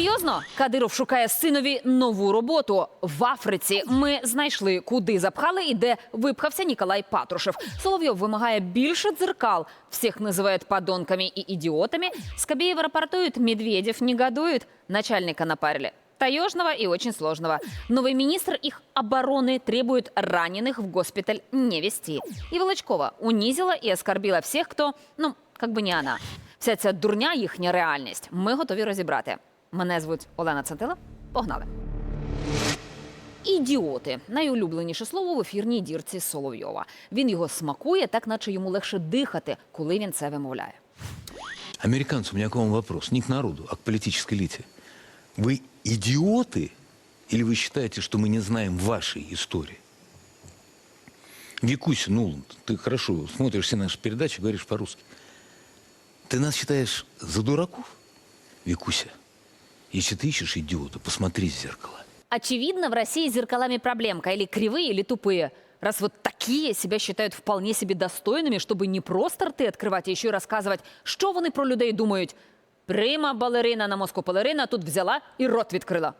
Серйозно, Кадиров шукає синові нову роботу в Африці. Ми знайшли, куди запхали і де випхався Ніколай Патрушев. Соловйов вимагає більше дзеркал. Всіх називають подонками і ідіотами. Скобеева рапортуют, Медведев негодует. Начальника напарили. Таежного и очень сложного. Новый министр их обороны требует раненых в госпиталь не вести. И Волочкова унизила и оскорбила всех, кто, ну, как бы не она. Вся ця дурня, їхня реальність. Ми готові розібрати. Мене звуть Олена Центила. Погнали. Ідіоти найулюбленіше слово в ефірній дірці Соловйова. Він його смакує, так наче йому легше дихати, коли він це вимовляє. Американцы, у меня к вам вопрос. Не к народу, а к политической элите. Вы идиоты или вы считаете, что мы не знаем вашей истории? Викуся, ну, ты хорошо смотришь все наши передачи, говоришь по-русски. Ты нас считаешь за дураков, Викуся? Если ты ищешь идиота, посмотри в зеркало. Очевидно, в России с зеркалами проблемка. Или кривые, или тупые. Раз вот такие себя считают вполне себе достойными, чтобы не просто рты открывать, а еще й рассказывать, що вони про людей думають. Прима балерина на мозку балерина тут взяла і рот відкрила.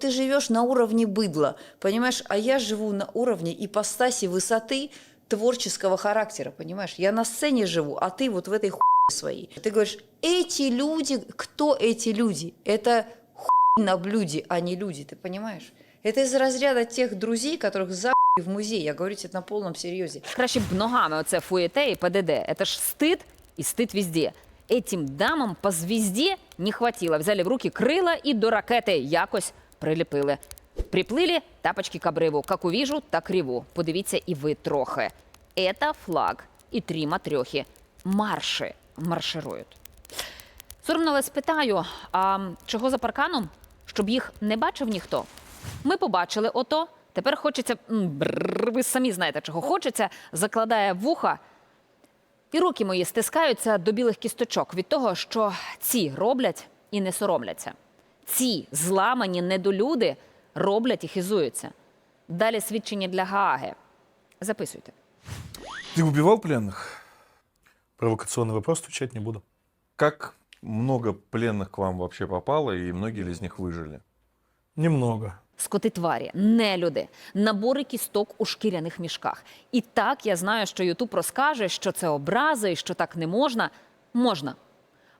Ты живешь на уровне быдла, понимаешь? А я живу на уровне ипостаси высоты творческого характера, понимаешь? Я на сцене живу, а ты вот в этой хуйне своей. Ты говоришь, эти люди, кто эти люди? Это хуй на блюде, а не люди, ты понимаешь? Это из разряда тех друзей, которых за в музей. Я говорю тебе на полном серьезе. Краще б ногами оце фуєте і ПДД. Это ж стыд и стыд везде. Этим дамам по звезде не хватило. Взяли в руки крила і до ракети якось приліпили. Приплили тапочки к обриву. Как увижу, так реву. Подивіться і ви трохи. Это флаг і три матрьохи. Марши Марширують. Соромно, але спитаю, а чого за парканом? Щоб їх не бачив ніхто? Ми побачили ото. Тепер хочеться, ви самі знаєте, чого хочеться, закладає вуха. І руки мої стискаються до білих кісточок від того, що ці роблять і не соромляться. Ці зламані недолюди роблять і хизуються. Далі свідчення для Гааги. Записуйте. Ты убивал пленных? Провокационный вопрос, отвечать не буду. Как много пленных к вам вообще попало, и многие ли из них выжили? Немного. Скоти тварі, нелюди, набори кісток у шкіряних мішках. І так я знаю, що Ютуб розкаже, що це образи і що так не можна. Можна.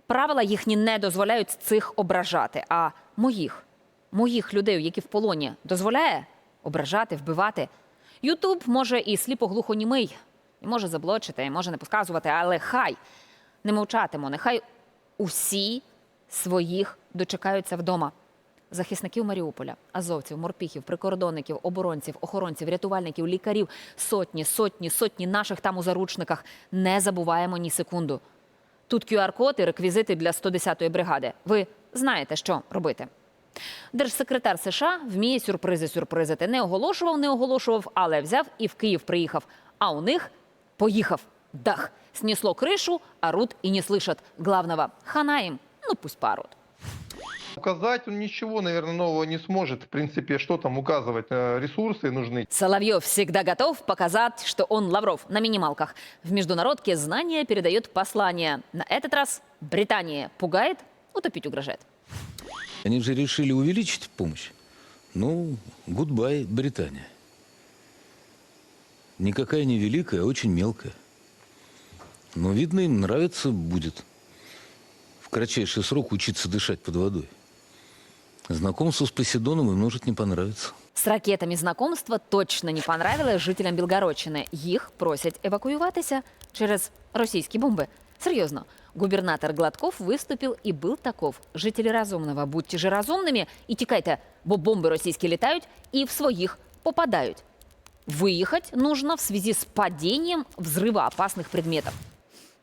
Правила їхні не дозволяють цих ображати, а моїх, моїх людей, які в полоні, дозволяє ображати, вбивати. Ютуб може і сліпо-глухонімий, і може заблочити, і може не показувати, але хай не мовчатиму. Нехай усі своїх дочекаються вдома. Захисників Маріуполя, азовців, морпіхів, прикордонників, оборонців, охоронців, рятувальників, лікарів, сотні, сотні, сотні наших там у заручниках. Не забуваємо ні секунду. Тут QR-код і реквізити для 110-ї бригади. Ви знаєте, що робити. Держсекретар США вміє сюрпризи сюрпризити. Не оголошував, не оголошував, але взяв і в Київ приїхав. А у них поїхав дах. Снесло кришу, а рут и не слышат. Главного хана им, ну пусть парут. Указать он ничего, наверное, нового не сможет. В принципе, что там указывать? Э, Ресурсы нужны. Соловьев всегда готов показать, что он Лавров на минималках. В международке знания передает послание. На этот раз Британия пугает, утопить угрожает. Они же решили увеличить помощь. Ну, гудбай, Британия Никакая не великая, а очень мелкая. Но, видно, им нравится будет в кратчайший срок учиться дышать под водой. Знакомство с Посейдоном им может не понравиться. С ракетами знакомство точно не понравилось жителям Білгородщини. Їх просять евакуюватися через російські бомби. Серйозно, губернатор Гладков виступив і був таков. Жителі Разумного, будьте же разумними і тікайте, бо бомби російські літають і в своїх попадають. Выехать нужно в связи с падением взрывоопасных предметов.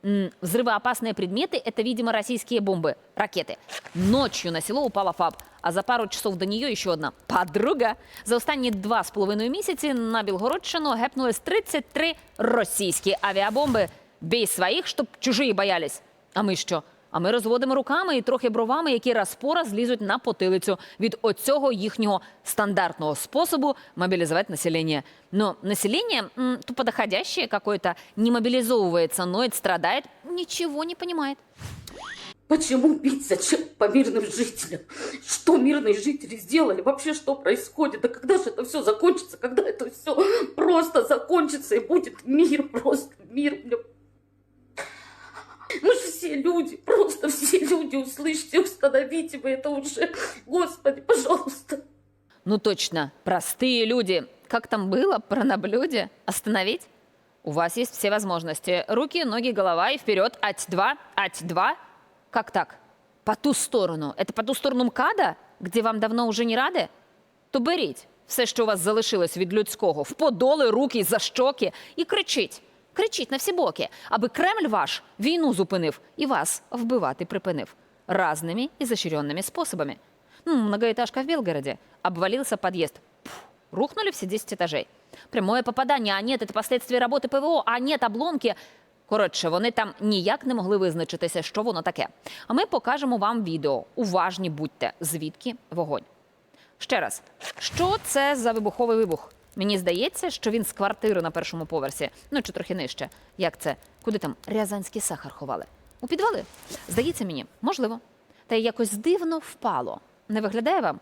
М, Взрывоопасные предметы – это, видимо, российские бомбы, ракеты. Ночью на село упала ФАБ, а за пару часов до нее еще одна подруга. За останні два з половиною місяці на Білгородщину гепнулись 33 російські авіабомби. Бей своїх, щоб чужі боялись. А ми що? А ми розводимо руками і трохи бровами, які раз по раз лізуть на потилицю від оцього їхнього стандартного способу мобілізувати населення. Но население м, тупо доходящее какое-то не мобилизовывается, ноет, страдает, ничего не понимает. Почему бить? Зачем по мирным жителям? Что мирные жители сделали? Вообще что происходит? Да когда же это все закончится? Когда это все просто закончится и будет мир, просто мир, бля. Мы же все люди, просто все люди, услышьте, установите вы это уже. Господи, пожалуйста. Ну точно, простые люди. Как там было про на блюде? Остановить? У вас есть все возможности. Руки, ноги, голова и вперед. Ать-два, ать-два. Как так? По ту сторону. Это по ту сторону МКАДа, где вам давно уже не ради? То беріть все, що у вас залишилось від людського, в подоли, руки, за щоки і кричіть. Кричіть на всі боки, аби Кремль ваш війну зупинив і вас вбивати припинив. Разними і защиренными способами. Ну, многоэтажка в Белгороде. Обвалился подъезд. Пф, рухнули все 10 этажей. Прямое попадання, а нет, это последствия роботи ПВО, а нет, обломки. Коротше, вони там ніяк не могли визначитися, що воно таке. А ми покажемо вам відео. Уважні будьте, звідки вогонь. Ще раз, що це за вибуховий вибух? Мені здається, що він з квартири на першому поверсі, ну чи трохи нижче. Як це? Куди там рязанський сахар ховали? У підвали? Здається мені, можливо. Та й якось дивно впало. Не виглядає вам?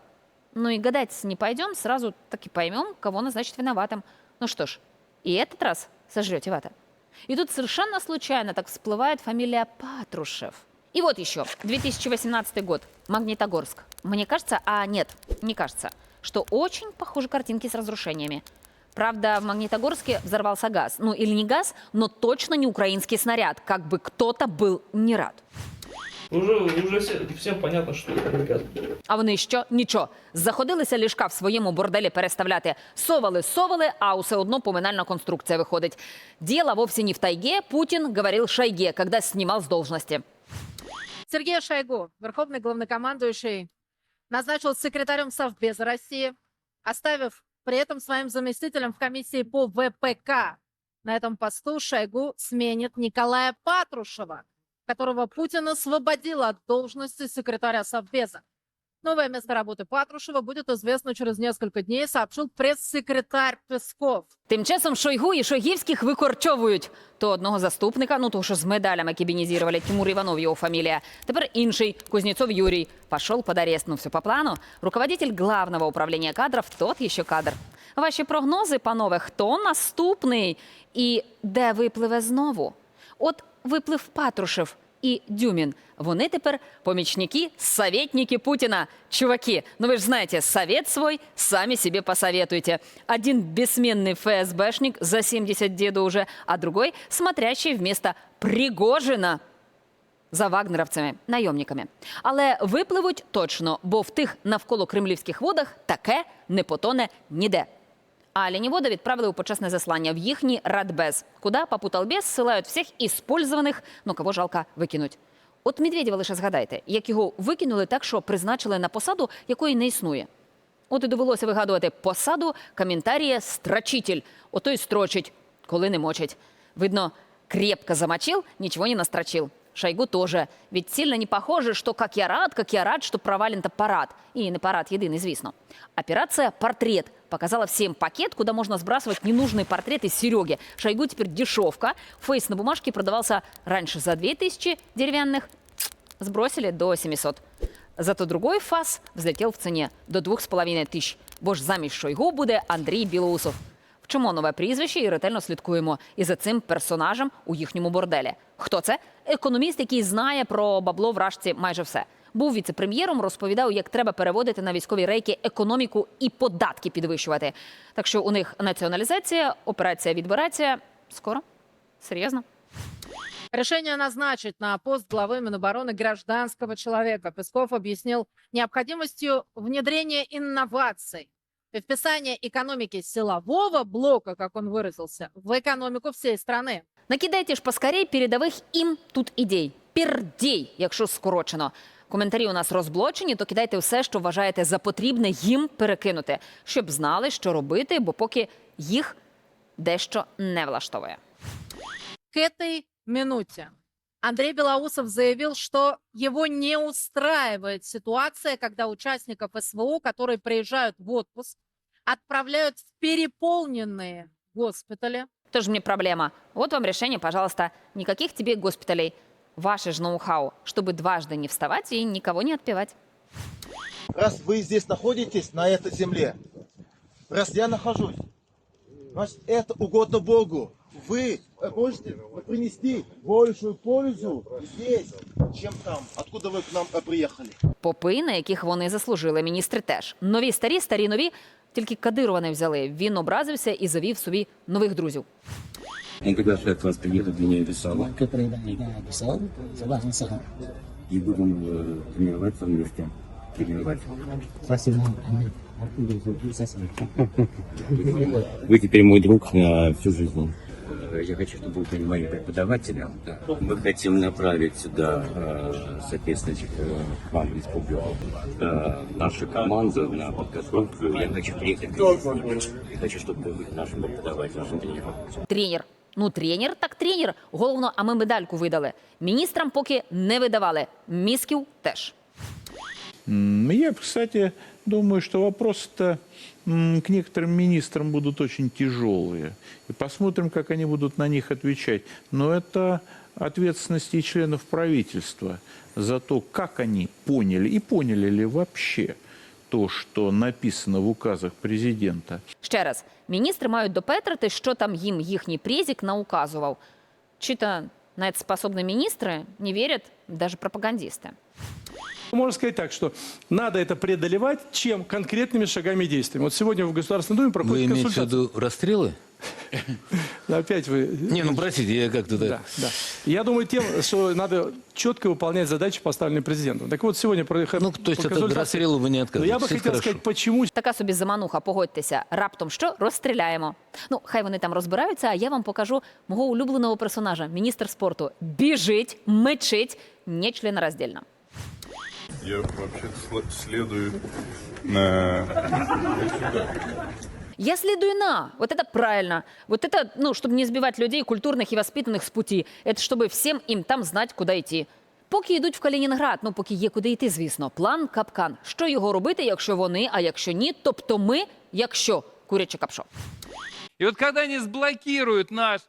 Ну и гадать не пойдем, сразу так и поймем, кого назначить виноватым. Ну что ж, и этот раз сожрете вата. И тут совершенно случайно так всплывает фамилия Патрушев. И вот еще, 2018 год, Магнитогорск. Мне кажется, а нет, не кажется, что очень похожи картинки с разрушениями. Правда, в Магнитогорске взорвался газ. Ну или не газ, но точно не украинский снаряд, как бы кто-то был не рад. Уже, уже все- всем понятно, что это не газ. А вони що? Нічого. Заходилися ліжка в своєму борделі переставляти. Совали, совали, а усе одно поминальна конструкція виходить. Дело вовсе не в тайге, Путин говорил Шойге, когда снимал с должности. Сергей Шойгу, верховный главнокомандующий, назначил секретарем Совбеза России, оставив при этом своим заместителем в комиссии по ВПК. На этом посту Шойгу сменит Николая Патрушева, которого Путин освободил от должности секретаря Совбеза. Новое место работы Патрушева будет известно через несколько дней, сообщил пресс-секретарь Песков. Тим часом Шойгу і Шойгівських викорчовують. То одного заступника, ну того, що з медалями кабінізували, Тимур Іванов його фамілія. Тепер інший, Кузнєцов Юрій, пішов під арест. Ну все по плану. Руководитель главного управління кадрів, тот ще кадр. Ваші прогнози, панове, хто наступний? І де випливе знову? От виплив Патрушев і Дюмін. Вони тепер помічники, советники Путина. Чуваки, ну вы же знаете, совет свой сами себе посоветуйте. Один бессменный ФСБшник за 70 деду уже, а другой смотрящий вместо Пригожина за вагнеровцями, найомниками. Але випливуть точно, бо в тих навколо кремлівських водах таке не потоне ніде. А оленевода відправили у почесне заслання в їхній Радбез, куди попуталбез ссилають всіх іспользованих, ну кого жалко викинуть. От Медведєва лише згадайте, як його викинули так, що призначили на посаду, якої не існує. От і довелося вигадувати посаду коментарія «страчитель». Ото й строчить, коли не мочить. Видно, крепко замочил, ничего не настрочил. Шойгу тоже. Ведь сильно не похоже, что как я рад, как я рад, что провален-то парад. И не парад єдиний, звісно. Операция «Портрет» показала всем пакет, куда можно сбрасывать ненужные портреты Сереги. Шойгу теперь дешевка. Фейс на бумажке продавался раньше за 2000 деревянных, сбросили до 700. Зато другой фас взлетел в цене до 2,5 тисяч. Бо ж замість Шойгу буде Андрій Білоусов. Вчимо нове прізвище і ретельно слідкуємо і за цим персонажем у їхньому борделі. Хто це? Економіст, який знає про бабло в рашці майже все. Був віце-прем'єром, розповідав, як треба переводити на військові рейки економіку і податки підвищувати. Так що у них націоналізація, операція відбирація. Скоро? Серйозно? Решение назначить на пост главы Минобороны гражданского человека Песков объяснил необходимостью внедрения инноваций и вписания экономики силового блока, как он выразился, в экономику всей страны. Накидайте ж поскорей передових їм тут ідей. Пердій, якщо скорочено. Коментарі у нас розблочені, то кидайте все, що вважаєте за потрібне їм перекинути, щоб знали, що робити, бо поки їх дещо не влаштовує. К этой минуте Андрей Белоусов заявил, что его не устраивает ситуация, когда участников СВО, которые приезжают в отпуск, отправляют в переполненные госпитали, Тоже мне проблема. Вот вам решение, пожалуйста. Никаких тебе госпиталей. Ваше же ноу-хау, чтобы дважды не вставать и никого не отпевать. раз вы здесь находитесь, на этой земле, раз я нахожусь, значит, это угодно Богу. Вы можете принести большую пользу здесь, чем там, откуда вы к нам э, приехали. Попи, на яких вони заслужили, міністри теж. Нові старі, старі нові, тільки Кадирова не взяли. Він образився і завів собі нових друзів. Он приглашает вас приехать меня Весала. Который, да, я написал, согласен с этим. И будем э, тренироваться вместе. Тренировать. Спасибо. Вы теперь мой друг на всю жизнь. Э, Я хочу, чтобы вы понимали преподавателя. Мы хотим направить сюда, э, соответственно, э, вам в республику, э, нашу команду на подготовку. Я хочу приехать к ним. Я хочу, чтобы вы были нашим преподавателем, нашим тренером. Тренер. Ну, тренер, так тренер. Головно, а ми медальку видали. Міністрам поки не видавали. Місків теж. М, Я, кстати, думаю, что вопросы-то м, к некоторым министрам будут очень тяжелые. И посмотрим, как они будут на них отвечать. Но это ответственность и членов правительства за то, как они поняли и поняли ли вообще то, что написано в указах президента. Ще раз, міністри мають допетрити, що там їм їхній презік науказував. Чи то на это способны министры, не верят даже пропагандисты. Можно сказать так, что надо это преодолевать, чем конкретными шагами и действиями. Вот сегодня в Государственной Думе Вы проходит имеете в консультация. виду расстрелы? Опять вы... Не, ну простите, я как-то так... Да, да. Я думаю, тем, что надо четко выполнять задачи, поставленные президентом. Так вот, сегодня... про- Ну, то есть по от консультации- расстрела вы не Но отказываетесь. я бы это хотел хорошо. сказать, почему Така собі замануха, погодьтеся. Раптом що розстріляємо. Ну, хай вони там розбираються, а я вам покажу мого улюбленого персонажа, міністр спорту. Біжить, мечить, не членораздільно. Я вообще следую на Я следую на. Вот это правильно. Вот это, ну, чтобы не сбивать людей культурных и воспитанных с пути. Это чтобы всем им там знать, куди йти. Поки йдуть в Калінінград, ну поки є куди йти, звісно. План капкан. Що його робити, якщо вони, а якщо ні, тобто ми, якщо куряче капшо. И вот когда они сблокируют наш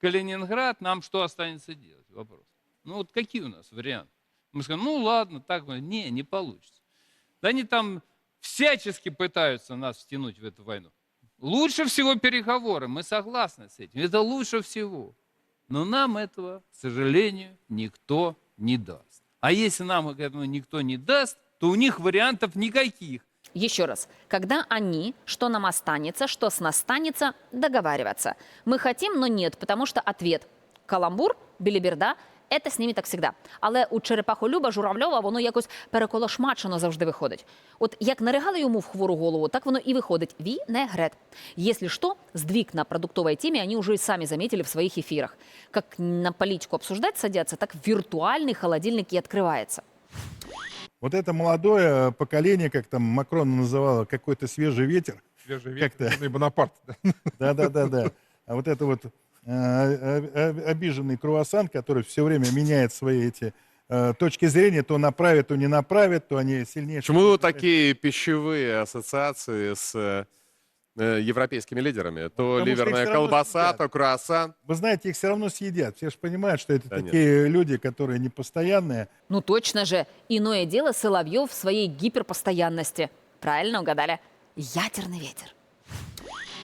Калининград, нам что останется делать? Вопрос. Ну вот какие у нас варианты? Мы скажем, ну ладно, так, не, не получится. Да они там всячески пытаются нас втянуть в эту войну. Лучше всего переговоры, мы согласны с этим. Это лучше всего. Но нам этого, к сожалению, никто не даст. А если нам этого никто не даст, то у них вариантов никаких. Еще раз, когда они, что нам останется, что с нас станется, договариваться. Мы хотим, но нет, потому что ответ – каламбур, біліберда – це з ними так всегда. Але у Черепахолюба Журавльова воно якось переколошмачено завжди виходить. От як наригали йому в хвору голову, так воно і виходить. Вінегрет. Если что, сдвиг на продуктовой теме они уже и сами заметили в своих эфирах. Как на политику обсуждать садятся, так виртуальный холодильник и открывается. Вот это молодое поколение, как там Макрон называло, какой-то свежий ветер. свежий Как-то. ветер, Бонапарт. Да-да-да-да. А вот это вот э, э, э, обиженный круассан, который все время меняет свои эти э, точки зрения, то направит, то не направит, то они сильнее. Почему такие пищевые ассоциации с э, европейскими лидерами? То Потому ливерная колбаса, съедят. то круассан. Вы знаете, их все равно съедят. Все же понимают, что это Да нет. такие люди, которые непостоянные. Ну точно же. Иное дело Соловьев в своей гиперпостоянности. Правильно угадали. Ядерный ветер.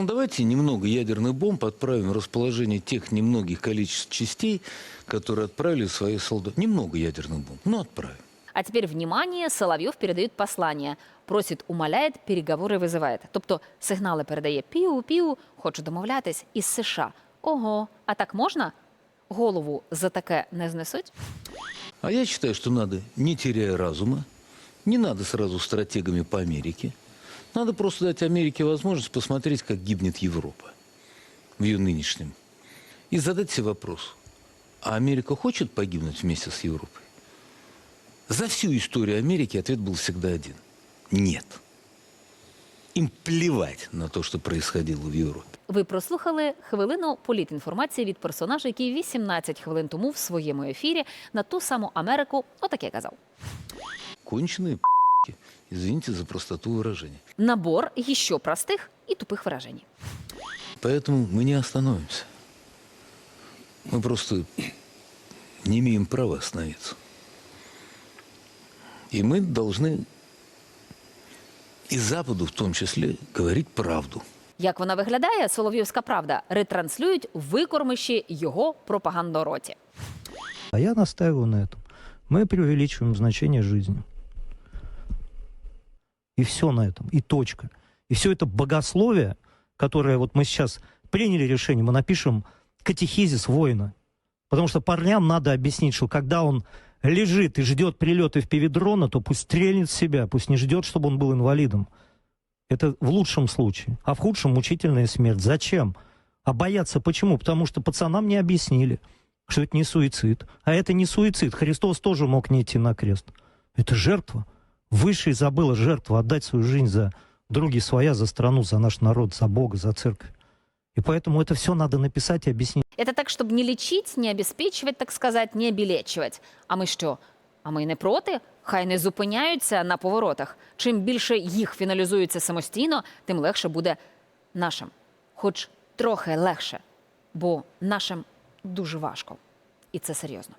Ну, Давайте немного ядерных бомб отправим в расположение тех немногих количеств частей, которые отправили свои солдаты. Немного ядерных бомб, но отправим. А теперь внимание, Соловьев передает послание. Просить, умоляет, переговори визиває. Тобто сигнали передає піу-піу, хочу домовлятись із США. Ого, а так можна? Голову за таке не знесуть? А я считаю, что надо, не теряя разума, не надо сразу стратегами по Америке. Надо просто дать Америке возможность посмотреть, как гибнет Европа в ее нынешнем и задать себе вопрос, а Америка хочет погибнуть вместе с Европой? За всю историю Америки ответ был всегда один – нет. Им плевать на то, что происходило в Европе. Ви прослухали хвилину політінформації від персонажа, який 18 хвилин тому в своєму ефірі на ту саму Америку отаке казав. Конченые Извините за простоту выражения. Набор еще простих і тупих виражень. Поэтому мы не остановимся. Мы просто не имеем права остановиться. И мы должны и Западу в том числе говорить правду. Як вона виглядає, Солов'ївська правда ретранслюють викормиші його пропагандороті. А я настаиваю на этом. Мы преувеличиваем значение жизни. И все на этом, и точка. И все это богословие, которое вот мы сейчас приняли решение, мы напишем катехизис воина. Потому что парням надо объяснить, что когда он лежит и ждет прилеты в пивидрона, то пусть стрельнет в себя, пусть не ждет, чтобы он был инвалидом. Это в лучшем случае. А в худшем мучительная смерть. Зачем? А бояться почему? Потому что пацанам не объяснили, что это не суицид. А это не суицид. Христос тоже мог не идти на крест. Это жертва. Высший забыла жертву отдать свою жизнь за други своя, за страну, за наш народ, за Бога, за церковь. И поэтому это все надо написать и объяснить. Это так, щоб не лічить, не обезпечувати, так сказати, не обілечувати. А ми що? А ми не проти? Хай не зупиняються на поворотах. Чим більше їх фіналізується самостійно, тим легше буде нашим. Хоч трохи легше, бо нашим дуже важко. І це серйозно.